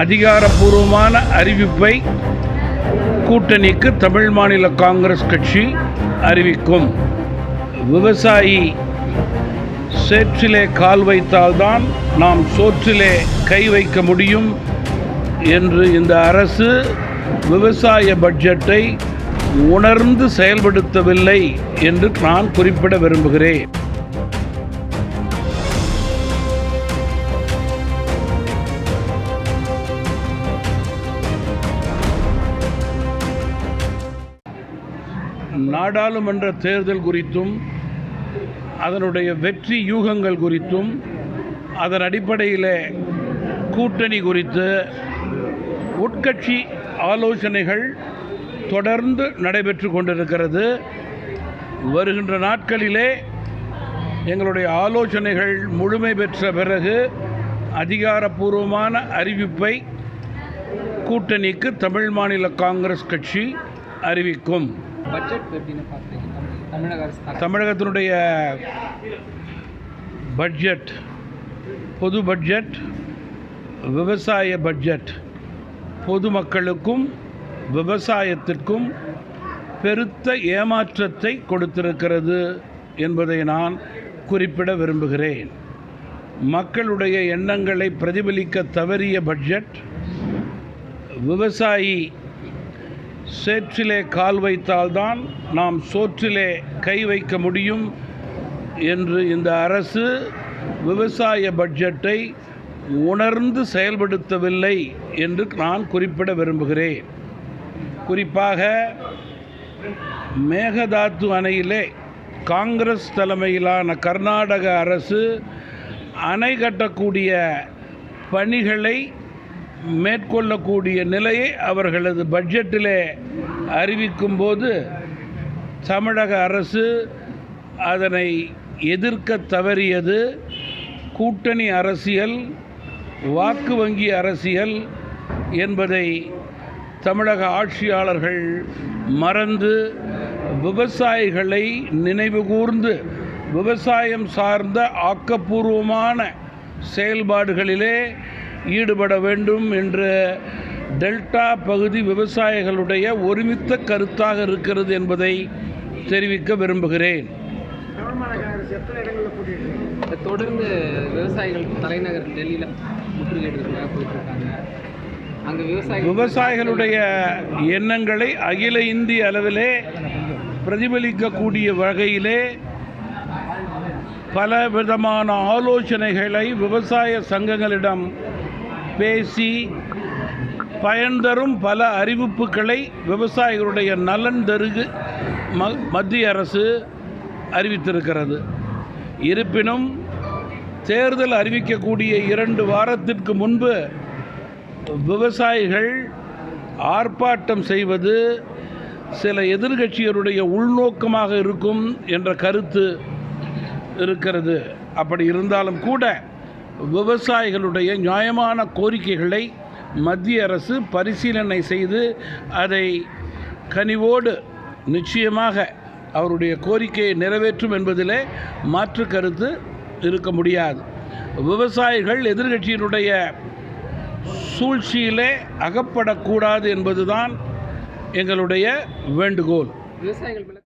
அதிகாரப்பூர்வமான அறிவிப்பை கூட்டணிக்கு தமிழ் மாநில காங்கிரஸ் கட்சி அறிவிக்கும். விவசாயி சேற்றிலே கால் வைத்தால்தான் நாம் சோற்றிலே கை வைக்க முடியும் என்று இந்த அரசு விவசாய பட்ஜெட்டை உணர்ந்து செயல்படுத்தவில்லை என்று நான் குறிப்பிட விரும்புகிறேன். நாடாளுமன்ற தேர்தல் குறித்தும் அதனுடைய வெற்றி யூகங்கள் குறித்தும் அதன் அடிப்படையில் கூட்டணி குறித்து உட்கட்சி ஆலோசனைகள் தொடர்ந்து நடைபெற்று கொண்டிருக்கிறது. வருகின்ற நாட்களிலே எங்களுடைய ஆலோசனைகள் முழுமை பெற்ற பிறகு அதிகாரப்பூர்வமான அறிவிப்பை கூட்டணிக்கு தமிழ் மாநில காங்கிரஸ் கட்சி அறிவிக்கும். பட்ஜெட் எப்படின்னு பார்க்குறீங்க தமிழக அரசு தமிழகத்தினுடைய பட்ஜெட் பொது பட்ஜெட் விவசாய பட்ஜெட் பொதுமக்களுக்கும் விவசாயத்திற்கும் பெருத்த ஏமாற்றத்தை கொடுத்திருக்கிறது என்பதை நான் குறிப்பிட விரும்புகிறேன். மக்களுடைய எண்ணங்களை பிரதிபலிக்க தவறிய பட்ஜெட் விவசாயி சேற்றிலே கால் வைத்தால்தான் நாம் சோற்றிலே கை வைக்க முடியும் என்று இந்த அரசு விவசாய பட்ஜெட்டை உணர்ந்து செயல்படுத்தவில்லை என்று நான் குறிப்பிட விரும்புகிறேன். குறிப்பாக மேகதாத்து அணையிலே காங்கிரஸ் தலைமையிலான கர்நாடக அரசு அணை கட்டக்கூடிய பணிகளை மேற்கொள்ளக்கூடிய நிலையை அவர்களது பட்ஜெட்டிலே அறிவிக்கும்போது தமிழக அரசு அதனை எதிர்க்க தவறியது. கூட்டணி அரசியல் வாக்கு வங்கி அரசியல் என்பதை தமிழக ஆட்சியாளர்கள் மறந்து விவசாயிகளை நினைவுகூர்ந்து விவசாயம் சார்ந்த ஆக்கப்பூர்வமான செயல்பாடுகளிலே ஈடுபட வேண்டும் என்று டெல்டா பகுதி விவசாயிகளுடைய ஒருமித்த கருத்தாக இருக்கிறது என்பதை தெரிவிக்க விரும்புகிறேன். தொடர்ந்து விவசாயிகள் தலைநகர் டெல்லியில் முற்றுகையிடுறதுக்காக அங்கே விவசாயிகள் விவசாயிகளுடைய எண்ணங்களை அகில இந்திய அளவிலே பிரதிபலிக்கக்கூடிய வகையிலே பல விதமான ஆலோசனைகளை விவசாய சங்கங்களிடம் பேசி பயன்தரும் பல அறிவிப்புகளை விவசாயிகளுடைய நலன் தருகு ம மத்திய அரசு அறிவித்திருக்கிறது. இருப்பினும் தேர்தல் அறிவிக்கக்கூடிய இரண்டு வாரத்திற்கு முன்பு விவசாயிகள் ஆர்ப்பாட்டம் செய்வது சில எதிர்கட்சியருடைய உள்நோக்கமாக இருக்கும் என்ற கருத்து இருக்கிறது. அப்படி இருந்தாலும் கூட விவசாயிகளுடைய நியாயமான கோரிக்கைகளை மத்திய அரசு பரிசீலனை செய்து அதை கனிவோடு நிச்சயமாக அவருடைய கோரிக்கையை நிறைவேற்றும் என்பதிலே மாற்று கருத்து இருக்க முடியாது. விவசாயிகள் எதிர்கட்சியினுடைய சூழ்ச்சியிலே அகப்படக்கூடாது என்பதுதான் எங்களுடைய வேண்டுகோள். விவசாயிகள்